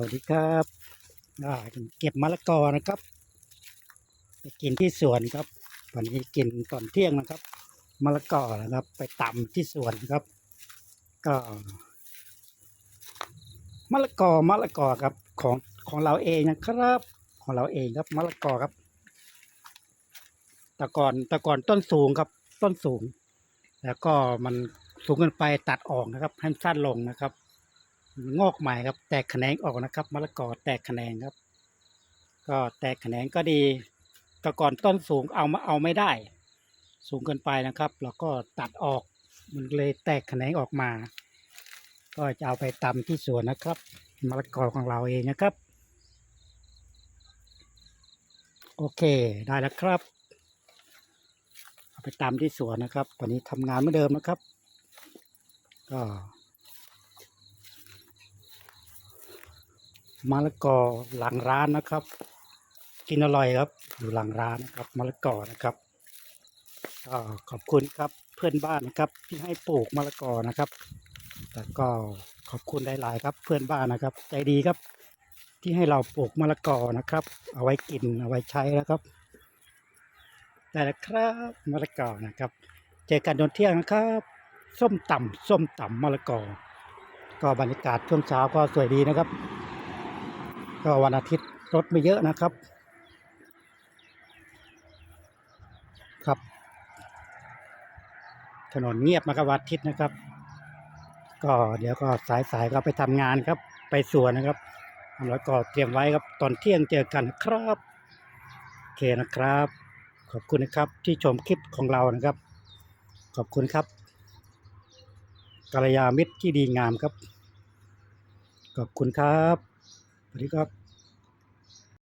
วัสดีครับเก็บมะละกอนะครับไปกินที่สวนครับ วันนี้กินตอนเที่ยงนะครับมะละกอนะครับ ไปตำที่สวนครับ ก็มะละกอมะละกอครับของของเราเองนะครับ ของเราเองครับมะละกอครับแต่ก่อนแต่ก่อนต้นสูงครับ ต้นสูง แล้วก็มันสูงเกินไปตัดออกนะครับให้มันสั้นลงนะครับ งอกใหม่ครับ แตกแขนงออกนะครับมะละกอแตกแขนงครับ ก็แตกแขนงก็ดีแต่ก่อนต้นสูงเอามาเอาไม่ได้ สูงเกินไปนะครับแล้วก็ตัดออกมันเลยแตกแขนงออกมา ก็จะเอาไปตำที่สวนนะครับมะละกอของเราเองนะครับ โอเคได้แล้วครับ เอาไปตำที่สวนนะครับวันนี้ทำงานเหมือนเดิมนะครับ ก็ มะละกอหลังร้านนะครับ กินอร่อยครับ อยู่หลังร้านนะครับมะละกอนะครับก็ขอบคุณครับเพื่อนบ้านนะครับ ที่ให้ปลูกมะละกอนะครับ แต่ก็ขอบคุณหลายๆครับ เพื่อนบ้านนะครับ ใจดีครับ ที่ให้เราปลูกมะละกอนะครับ เอาไว้กินเอาไว้ใช้แล้วครับได้แล้วครับมะละกอนะครับ เจอกันตอนเที่ยงนะครับ ส้มตำส้มตำมะละกอ ก็บรรยากาศช่วงเช้าก็สวยดีนะครับ ก็วันอาทิตย์รถไม่เยอะนะครับ ครับ ถนนเงียบนะครับวันอาทิตย์นะครับ ก็เดี๋ยวก็สายๆก็ไปทำงานครับ ไปสวนนะครับแล้วก็เตรียมไว้ครับตอนเที่ยงเจอกันครับโอเคนะครับ ขอบคุณนะครับที่ชมคลิปของเรานะครับ ขอบคุณครับกัลยาณมิตรที่ดีงามครับ ขอบคุณครับ สวัสดีครับ